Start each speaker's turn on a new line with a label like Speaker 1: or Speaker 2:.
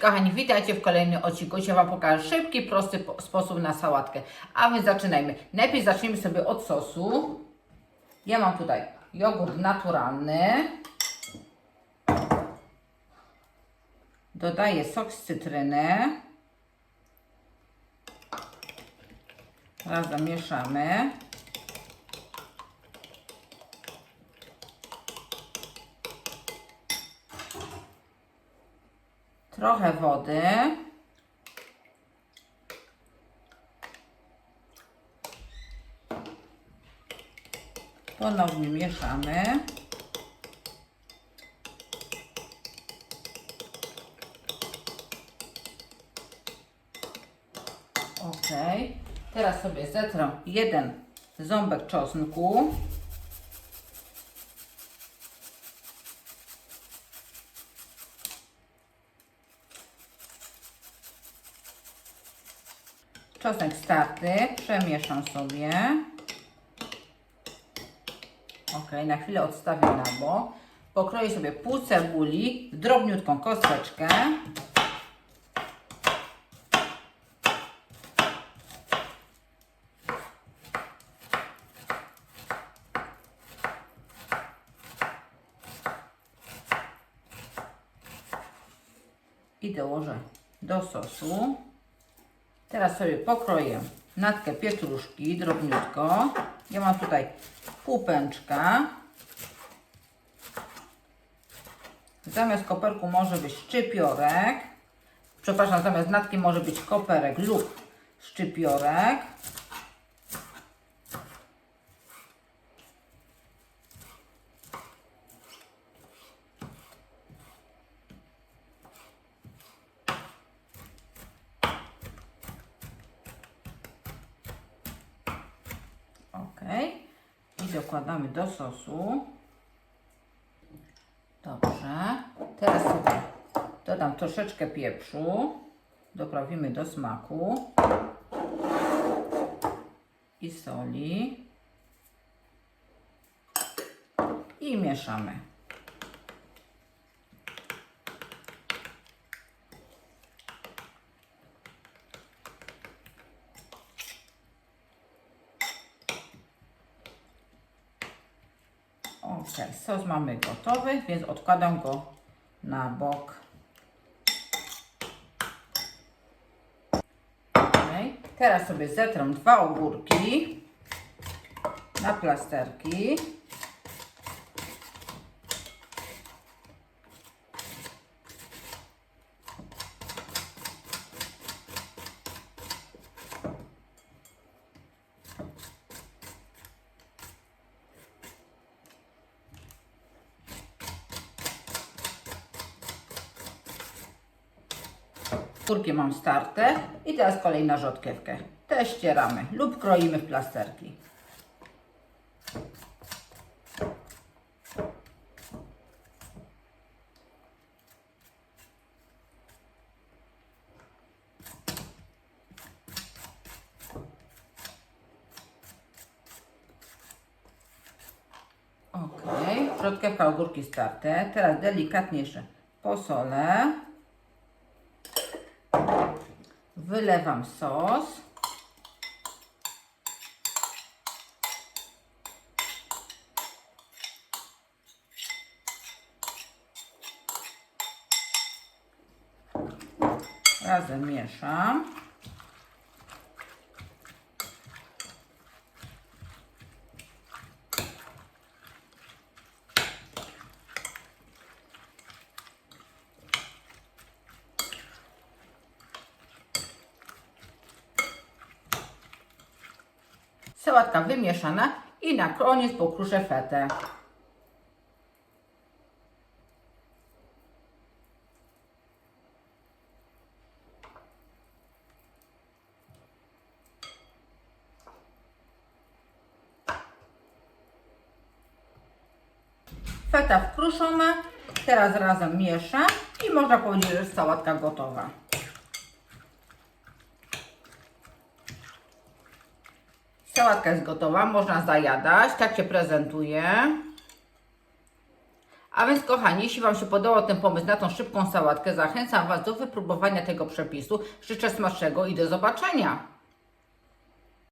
Speaker 1: kochani, witajcie w kolejnym odcinku. Dzisiaj Wam pokażę szybki, prosty po- sposób na sałatkę. A my zaczynajmy. Najpierw zaczniemy sobie od sosu. Ja mam tutaj jogurt naturalny. Dodaję sok z cytryny. Razem mieszamy. Trochę wody. Ponownie mieszamy. Ok. Teraz sobie zetrę jeden ząbek czosnku. Czosnek starty, przemieszam sobie. Ok, na chwilę odstawię na bok. Pokroję sobie pół cebuli drobniutką kosteczkę. I dołożę do sosu. Teraz sobie pokroję natkę pietruszki drobniutko. Ja mam tutaj pół pęczka. Zamiast koperku może być szczypiorek. Przepraszam, zamiast natki może być koperek lub szczypiorek. Ok. I dokładamy do sosu. Dobrze. Teraz sobie dodam troszeczkę pieprzu. Doprawimy do smaku. I soli. I mieszamy. Ok, sos mamy gotowy, więc odkładam go na bok. Ok, teraz sobie zetrę dwa ogórki na plasterki. Skórki mam starte i teraz kolej na rzodkiewkę. Też ścieramy lub kroimy w plasterki. Ok, rzodkiewka ogórki starte. Teraz delikatnie jeszcze posolę. Wylewam sos. Razem mieszam. Sałatka wymieszana i na koniec pokruszę fetę. Feta wkruszona, teraz razem mieszam i można powiedzieć, że sałatka gotowa. Sałatka jest gotowa, można zajadać. Tak się prezentuje. A więc kochani, jeśli Wam się podobał ten pomysł na tą szybką sałatkę, zachęcam Was do wypróbowania tego przepisu. Życzę smacznego i do zobaczenia.